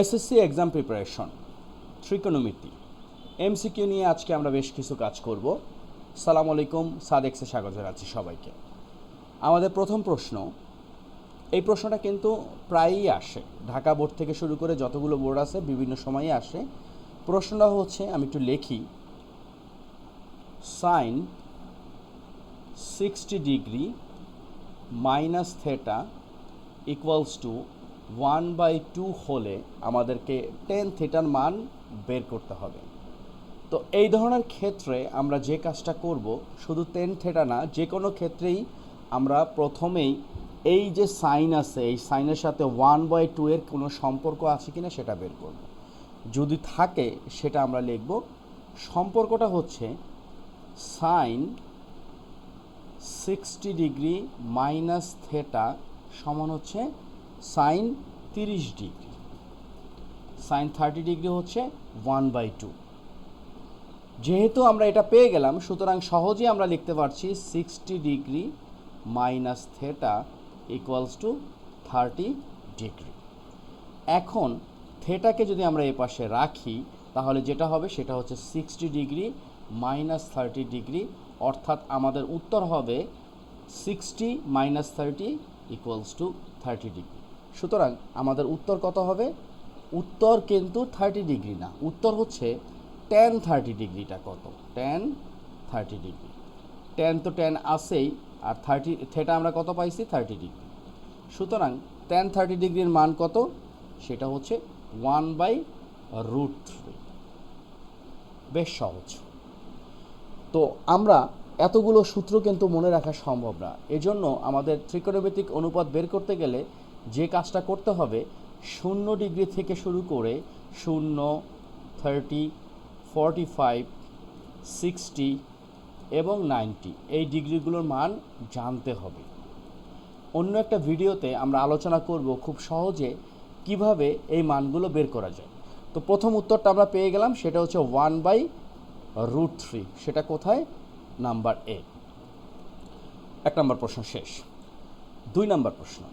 SSC exam preparation trigonometry MCQ নিয়ে আজকে আমরা বেশ কিছু কাজ করব। সালাম আলাইকুম সাদেক্সে স্বাগত জানাচ্ছি সবাইকে। আমাদের প্রথম প্রশ্ন, এই প্রশ্নটা কিন্তু প্রায়ই আসে। ঢাকা বোর্ড থেকে শুরু করে যতগুলো বোর্ড আছে, বিভিন্ন সময়ে আসে। প্রশ্নটা হচ্ছে, আমি একটু লিখি। Sine sixty degree minus theta equals to one by two হলে আমাদেরকে টেন থিটার মান বের করতে হবে। তো এই ধরনের ক্ষেত্রে আমরা যে কাজটা করব, শুধু টেন থেটা না, যে কোনো ক্ষেত্রেই আমরা প্রথমেই এই যে সাইন আছে, এই সাইনের সাথে ওয়ান বাই টু এর কোনো সম্পর্ক আছে কিনা সেটা বের করব। যদি থাকে, সেটা আমরা লিখব, সম্পর্কটা হচ্ছে sine sixty degree minus theta সমান হচ্ছে সাইন তিরিশ ডিগ্রি। সাইন থার্টি ডিগ্রি হচ্ছে ওয়ান বাই টু। যেহেতু আমরা এটা পেয়ে গেলাম, সুতরাং সহজেই আমরা লিখতে পারছি sixty degree minus theta equals to thirty degree. এখন থেটাকে যদি আমরা এ পাশে রাখি, তাহলে যেটা হবে সেটা হচ্ছে sixty degree minus thirty degree, অর্থাৎ আমাদের উত্তর হবে sixty minus thirty equals to thirty degree. সুতরাং আমাদের উত্তর কত হবে? উত্তর কিন্তু থার্টি ডিগ্রি না। উত্তর হচ্ছে টেন থার্টি ডিগ্রিটা কত? টেন থার্টি ডিগ্রি টেন তো টেন আসেই আর থার্টি থেটা আমরা কত পাইছি? থার্টি ডিগ্রি সুতরাং টেন থার্টি ডিগ্রির মান কত? সেটা হচ্ছে ওয়ান বাই রুট থ্রি বেশ সহজ। তো আমরা এতগুলো সূত্র কিন্তু মনে রাখা সম্ভব না। এজন্য আমাদের ত্রিকোণমিতিক অনুপাত বের করতে গেলে যে কাজটা করতে হবে, শূন্য ডিগ্রি থেকে শুরু করে শূন্য, থার্টি ফর্টি ফাইভ সিক্সটি এবং নাইনটি, এই ডিগ্রিগুলোর মান জানতে হবে। অন্য একটা ভিডিওতে আমরা আলোচনা করব খুব সহজে কীভাবে এই মানগুলো বের করা যায়। তো প্রথম উত্তরটা আমরা পেয়ে গেলাম, সেটা হচ্ছে ওয়ান বাই রুট থ্রি, সেটা কোথায়? Number A. এক নম্বর প্রশ্ন শেষ। দুই নম্বর প্রশ্ন।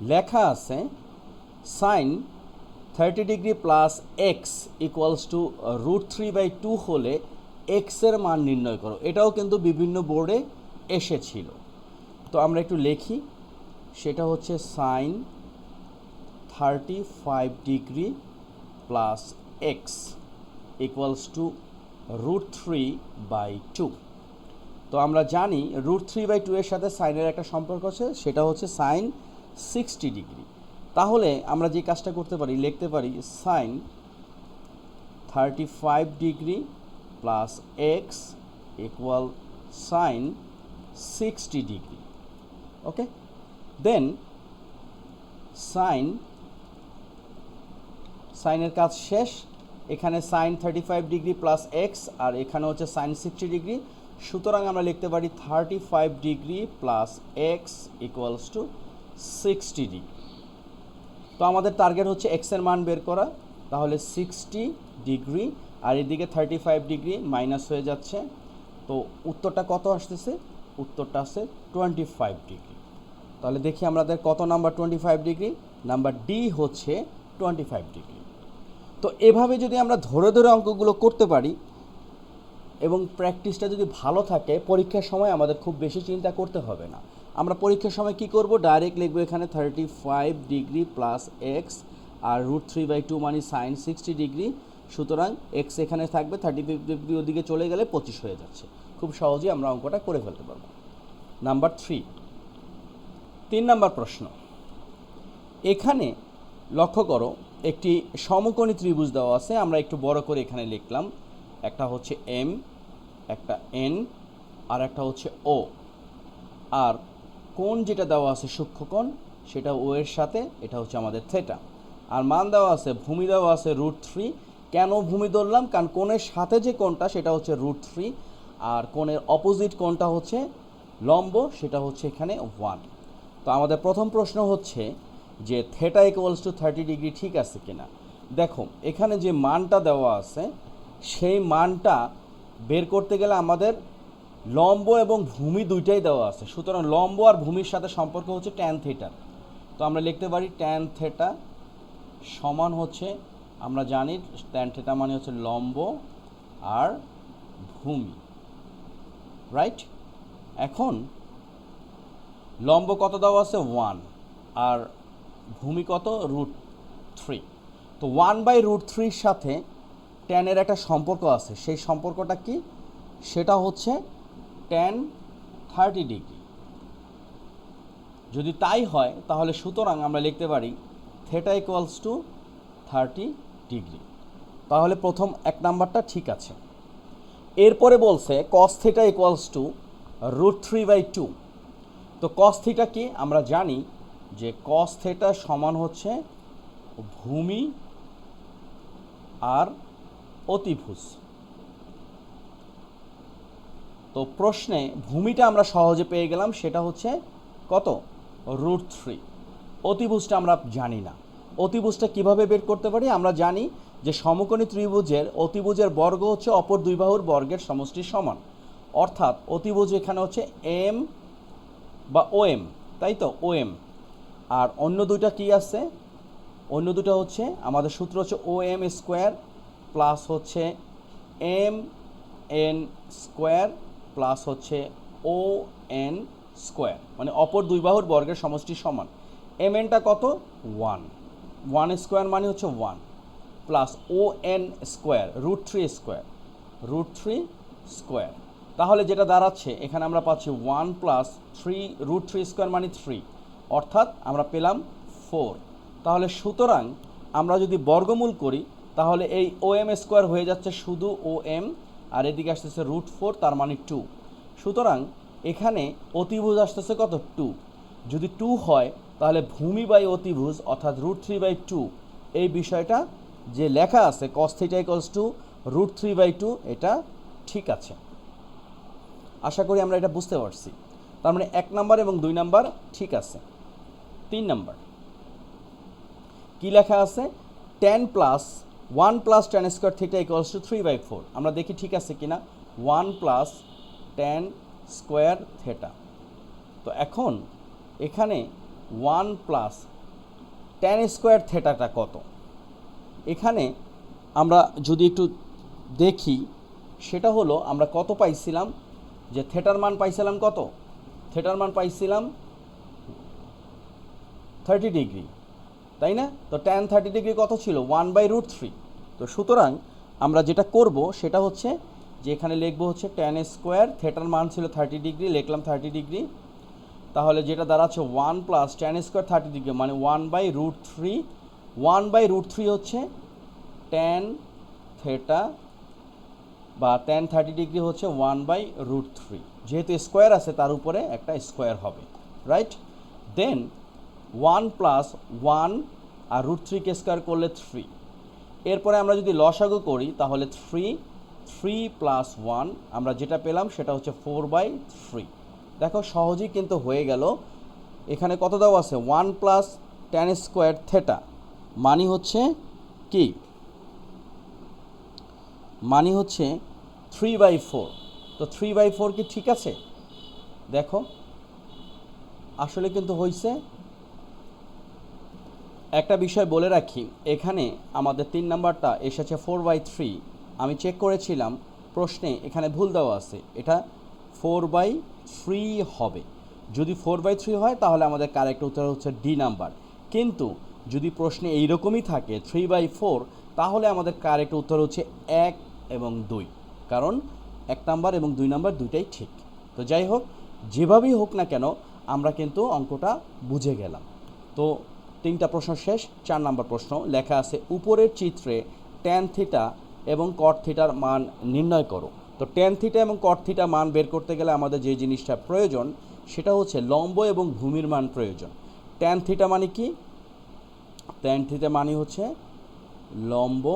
লেখা আছে sine thirty degree plus X equals to root three by two হলে এক্সের মান নির্ণয় করো। এটাও কিন্তু বিভিন্ন বোর্ডে এসেছিল। তো আমরা একটু লিখি। সেটা হচ্ছে sine thirty five degree plus X equals to root three by two তো আমরা জানি রুট থ্রি বাই টু এর সাথে সাইনের একটা সম্পর্ক আছে, সেটা হচ্ছে সাইন সিক্সটি ডিগ্রি তাহলে আমরা যে কাজটা করতে পারি, লিখতে পারি sine thirty five degree plus X equal sine sixty degree okay then sine সাইনের কাজ শেষ। এখানে sine thirty five degree plus X আর এখানে হচ্ছে সাইন সিক্সটি ডিগ্রি সুতরাং আমরা লিখতে পারি thirty five degree plus X equals to sixty degree তো আমাদের টার্গেট হচ্ছে এক্সের মান বের করা, তাহলে সিক্সটি ডিগ্রি আর এদিকে থার্টি ফাইভ ডিগ্রি মাইনাস হয়ে যাচ্ছে। তো উত্তরটা কত আসতেছে? উত্তরটা আসছে টোয়েন্টি ফাইভ ডিগ্রি তাহলে দেখি আমাদের কত number twenty five degree number D হচ্ছে টোয়েন্টি ফাইভ ডিগ্রি তো এভাবে যদি আমরা ধরে ধরে অঙ্কগুলো করতে পারি, এবং প্র্যাকটিসটা যদি ভালো থাকে, পরীক্ষার সময় আমাদের খুব বেশি চিন্তা করতে হবে না। আমরা পরীক্ষার সময় কি করব? ডাইরেক্ট লিখব এখানে thirty five degree plus X R root three by two মানে সাইন সিক্সটি ডিগ্রি সুতরাং এক্স এখানে থাকবে থার্টি ফাইভ ডিগ্রি ওদিকে চলে গেলে পঁচিশ হয়ে যাচ্ছে। খুব সহজেই আমরা অঙ্কটা করে ফেলতে পারব। নাম্বার থ্রি তিন নাম্বার প্রশ্ন। এখানে লক্ষ্য করো, একটি সমকোণী ত্রিভুজ দেওয়া আছে, আমরা একটু বড় করে এখানে লিখলাম। একটা হচ্ছে এম একটা এন আর একটা হচ্ছে ও আর কোণ যেটা দেওয়া আছে সূক্ষ্মকোণ, সেটা ও এর সাথে, এটা হচ্ছে আমাদের থেটা আর মান দেওয়া আছে, ভূমি দেওয়া আছে রুট থ্রি কেন ভূমি ধরলাম? কারণ কোণের সাথে যে কোণটা, সেটা হচ্ছে রুট থ্রি আর কোণের অপোজিট কোণটা হচ্ছে লম্ব, সেটা হচ্ছে এখানে ওয়ান তো আমাদের প্রথম প্রশ্ন হচ্ছে যে theta equals to thirty degree ঠিক আছে কিনা? দেখো, এখানে যে মানটা দেওয়া আছে, সেই মানটা বের করতে গেলে আমাদের লম্ব এবং ভূমি দুইটাই দেওয়া আছে। সুতরাং লম্ব আর ভূমির সাথে সম্পর্ক হচ্ছে ট্যান থিটার তো আমরা লিখতে পারি ট্যান থেটা সমান হচ্ছে, আমরা জানি ট্যান থেটা মানে হচ্ছে লম্ব আর ভূমি। রাইট এখন লম্ব কত দেওয়া আছে? ওয়ান আর ভূমি কত? রুট থ্রি তো ওয়ান বাই রুট থ্রির সাথে ট্যানের একটা সম্পর্ক আছে। সেই সম্পর্কটা কি? সেটা হচ্ছে ট্যান থার্টি ডিগ্রি যদি তাই হয়, তাহলে সুতরাং আমরা লিখতে পারি theta equals to thirty degree তাহলে প্রথম এক নাম্বারটা ঠিক আছে। এরপরে বলছে cos theta equals to root three by two তো কস থিটা কি? আমরা জানি যে কস থিটা সমান হচ্ছে ভূমি আর অতিভুজ। তো প্রশ্নে ভূমিটা আমরা সহজে পেয়ে গেলাম, সেটা হচ্ছে কত? Root three. অতিভুজটা আমরা জানি না। অতিভুজটা কীভাবে বের করতে পারি? আমরা জানি যে সমকোণী ত্রিভুজের অতিভুজের বর্গ হচ্ছে অপর দুই বাহুর বর্গের সমষ্টির সমান। অর্থাৎ অতিভুজ এখানে হচ্ছে এম বা ও এম তাই তো? ও এম আর অন্য দুইটা কি আছে? অন্য দুটো হচ্ছে আমাদের সূত্র হচ্ছে ও এম স্কোয়ার প্লাস হচ্ছে এম এন স্কোয়ার প্লাস হচ্ছে ও এন স্কোয়ার মানে অপর দুই বাহুর বর্গের সমষ্টি সমান। এম এনটা কত? ওয়ান। ওয়ান স্কোয়ার মানে হচ্ছে one, plus O N square, root three square, root three square. তাহলে যেটা দাঁড়াচ্ছে, এখানে আমরা পাচ্ছি one plus three, root three square মানে থ্রি, অর্থাৎ আমরা পেলাম ফোর। তাহলে সুতরাং আমরা যদি বর্গমূল করি, তাহলে এই ও এম স্কোয়ার হয়ে যাচ্ছে শুধু ও এম আর এদিকে আসতেছে রুট ফোর, তার মানে টু সুতরাং এখানে অতিভুজ আসতেছে কত? টু যদি টু হয়, তাহলে ভূমি বাই অতিভুজ অর্থাৎ রুট থ্রি বাই টু এই বিষয়টা যে লেখা আছে cos theta equals to root three by two এটা ঠিক আছে। আশা করি আমরা এটা বুঝতে পারছি। তার মানে এক নাম্বার এবং দুই নাম্বার ঠিক আছে। তিন নাম্বার। কি লেখা আছে? Tan plus one plus tan square theta equals to three by four আমরা দেখি ঠিক আছে কিনা? One plus tan square theta তো এখন এখানে ওয়ান প্লাস টেন স্কোয়ার থেটাটা কত? এখানে আমরা যদি একটু দেখি, সেটা হলো আমরা কত পাইছিলাম? যে থেটার মান পাইছিলাম কত? থেটার মান পাইছিলাম থার্টি ডিগ্রি তাই না? তো ট্যান থার্টি ডিগ্রি কত ছিল? ওয়ান বাই রুট থ্রি তো সুতরাং আমরা যেটা করব সেটা হচ্ছে যে এখানে লিখব হচ্ছে ট্যান স্কোয়ার থেটার মান ছিল থার্টি ডিগ্রি লিখলাম থার্টি ডিগ্রি তাহলে যেটা দাঁড়াচ্ছে one plus tan square thirty degree মানে one by root three one by root three হচ্ছে ট্যান থেটা বা ট্যান থার্টি ডিগ্রি হচ্ছে ওয়ান বাই রুট থ্রি যেহেতু স্কোয়ার আছে, তার উপরে একটা স্কোয়ার হবে right then one plus one আর রুট থ্রিকে স্কোয়ার করলে থ্রি এরপরে আমরা যদি লসাগু করি, তাহলে থ্রি থ্রি প্লাস ওয়ান আমরা যেটা পেলাম সেটা হচ্ছে ফোর বাই থ্রি দেখো, সহজেই কিন্তু হয়ে গেল। এখানে কত দেওয়া আছে? One plus tan square theta মানি হচ্ছে কি? মানি হচ্ছে থ্রি বাই ফোর তো থ্রি বাই ফোর কি ঠিক আছে? দেখো, আসলে কিন্তু হয়েছে একটা বিষয় বলে রাখি, এখানে আমাদের তিন নাম্বারটা এসেছে ফোর বাই থ্রি আমি চেক করেছিলাম, প্রশ্নে এখানে ভুল দেওয়া আছে। এটা ফোর বাই থ্রি হবে। যদি ফোর বাই থ্রি হয়, তাহলে আমাদের কারেক্ট উত্তর হচ্ছে ডি নাম্বার। কিন্তু যদি প্রশ্নে এইরকমই থাকে থ্রি বাই ফোর তাহলে আমাদের কারেক্ট উত্তর হচ্ছে এক এবং দুই। কারণ এক নাম্বার এবং দুই নাম্বার দুইটাই ঠিক। তো যাই হোক, যেভাবেই হোক না কেন, আমরা কিন্তু অঙ্কটা বুঝে গেলাম। তো তিনটা প্রশ্ন শেষ, চার নাম্বার প্রশ্ন। লেখা আছে, উপরের চিত্রে ট্যান থিটা এবং কট থিটার মান নির্ণয় করো। তো ট্যান থিটা এবং কট থিটা মান বের করতে গেলে আমাদের যে জিনিসটা প্রয়োজন, সেটা হচ্ছে লম্ব এবং ভূমির মান প্রয়োজন। ট্যান থিটা মানে কি? ট্যান থিটা মানে হচ্ছে লম্ব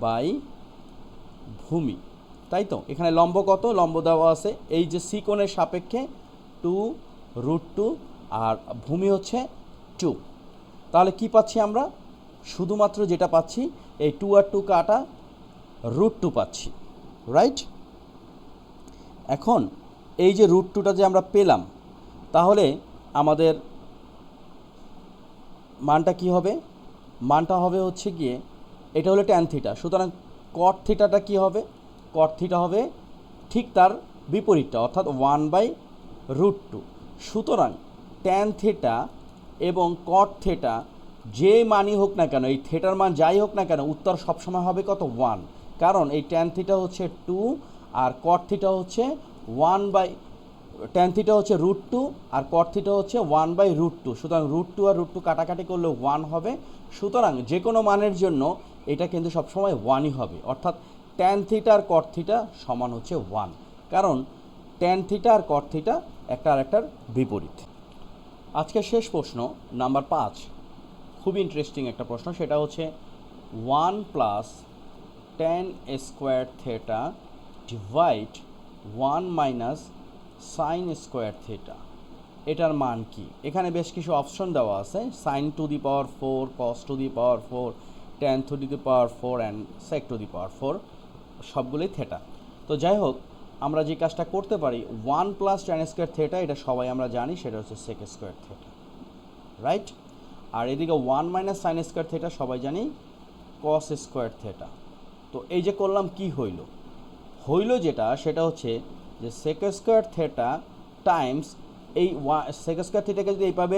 বাই ভূমি। তাই তো? এখানে লম্ব কত? লম্ব দেওয়া আছে। এই যে সিকোণের সাপেক্ষে টু রুট টু আর ভূমি হচ্ছে টু তাহলে কি পাচ্ছি আমরা? শুধুমাত্র যেটা পাচ্ছি, এই টু আর টু কাটা রুট টু পাচ্ছি রাইট এখন এই যে রুট টুটা যে আমরা পেলাম, তাহলে আমাদের মানটা কি হবে? মানটা হবে হচ্ছে গিয়ে, এটা হলো ট্যান থিটা সুতরাং কট থিটাটা কি হবে? কট থিটা হবে ঠিক তার বিপরীতটা, অর্থাৎ ওয়ান বাই রুট টু সুতরাং ট্যান থিটা এবং কট থিটা যে মানই হোক না কেন, এই থিটার মান যাই হোক না কেন, উত্তর সবসময় হবে কত? ওয়ান কারণ এই ট্যান থিটা হচ্ছে টু আর কট থিটা হচ্ছে ওয়ান বাই ট্যান থিটা হচ্ছে রুট টু আর কট থিটা হচ্ছে ওয়ান বাই রুট টু সুতরাং রুট টু আর রুট টু কাটাকাটি করলে ওয়ান হবে। সুতরাং যে কোনো মানের জন্য এটা কিন্তু সবসময় ওয়ানই হবে। অর্থাৎ ট্যান থিটা আর কট থিটা সমান হচ্ছে ওয়ান কারণ ট্যান থিটা আর কট থিটা একটা আর একটার বিপরীত। আজকের শেষ প্রশ্ন, নাম্বার পাঁচ। খুব ইন্টারেস্টিং একটা প্রশ্ন, সেটা হচ্ছে one plus tan square theta divide one minus sine square theta এটার মান কি? এখানে বেশ কিছু অপশন দেওয়া আছে sine to the power four cos to the power four tan to the power four and sec to the power four সবগুলোই theta তো যাই হোক আমরা যে কাজটা করতে পারি one plus tan square theta এটা সবাই আমরা জানি, সেটা হচ্ছে সেক স্কোয়ার থেটা রাইট আর এদিকে one minus sine square theta সবাই জানি কস স্কোয়ার থেটা তো এই যে করলাম, কি হইল? হইল যেটা, সেটা হচ্ছে যে সেক স্কোয়ার থেটা টাইমস এই ওয়া সেক স্কোয়ার থেটাকে যদি এইভাবে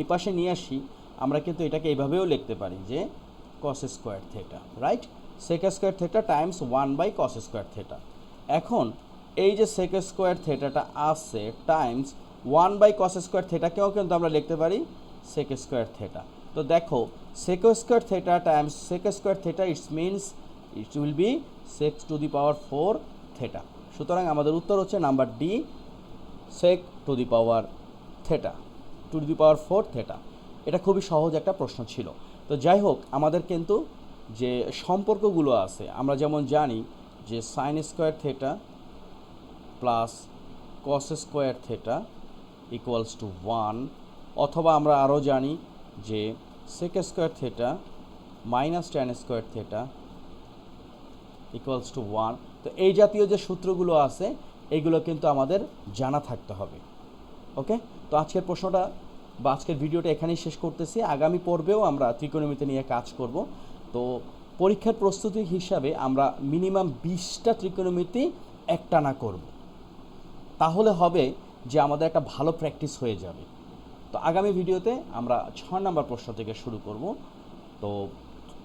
এই পাশে নিয়ে আসি, আমরা কিন্তু এটাকে এইভাবেও লিখতে পারি যে cos square theta right sec square theta times one by cos square theta এখন, এই যে সেক স্কোয়ার থেটাটা আছে times one by cos square থেটাকেও কিন্তু আমরা লিখতে পারি সেক স্কোয়ার থেটা তো দেখো sec square theta times sec square theta it's means it will be sec to the power four theta সুতরাং আমাদের উত্তর হচ্ছে number D sec to the power theta to the power four theta এটা খুবই সহজ একটা প্রশ্ন ছিল। তো যাই হোক, আমাদের কিন্তু যে সম্পর্কগুলো আছে, আমরা যেমন জানি যে sine square theta plus cos square theta equals to one অথবা আমরা আরও জানি যে sec square theta minus tan square theta equals to one তো এই জাতীয় যে সূত্রগুলো আছে এইগুলো কিন্তু আমাদের জানা থাকতে হবে। ওকে তো আজকের প্রশ্নটা বা আজকের ভিডিওটা এখানেই শেষ করতেছি। আগামী পর্বেও আমরা ত্রিকোণমিতি নিয়ে কাজ করব। তো পরীক্ষার প্রস্তুতি হিসাবে আমরা মিনিমাম বিশটা ত্রিকোণমিতি একটানা করব। তাহলে হবে যে আমাদের একটা ভালো প্র্যাকটিস হয়ে যাবে। তো আগামী ভিডিওতে আমরা ছয় নম্বর প্রশ্ন থেকে শুরু করব। তো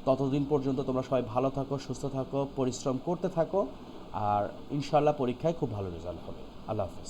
ততদিন পর্যন্ত তোমরা সবাই ভালো থাকো, সুস্থ থাকো, পরিশ্রম করতে থাকো, আর ইনশাল্লাহ পরীক্ষায় খুব ভালো রেজাল্ট হবে। আল্লাহ হাফেজ।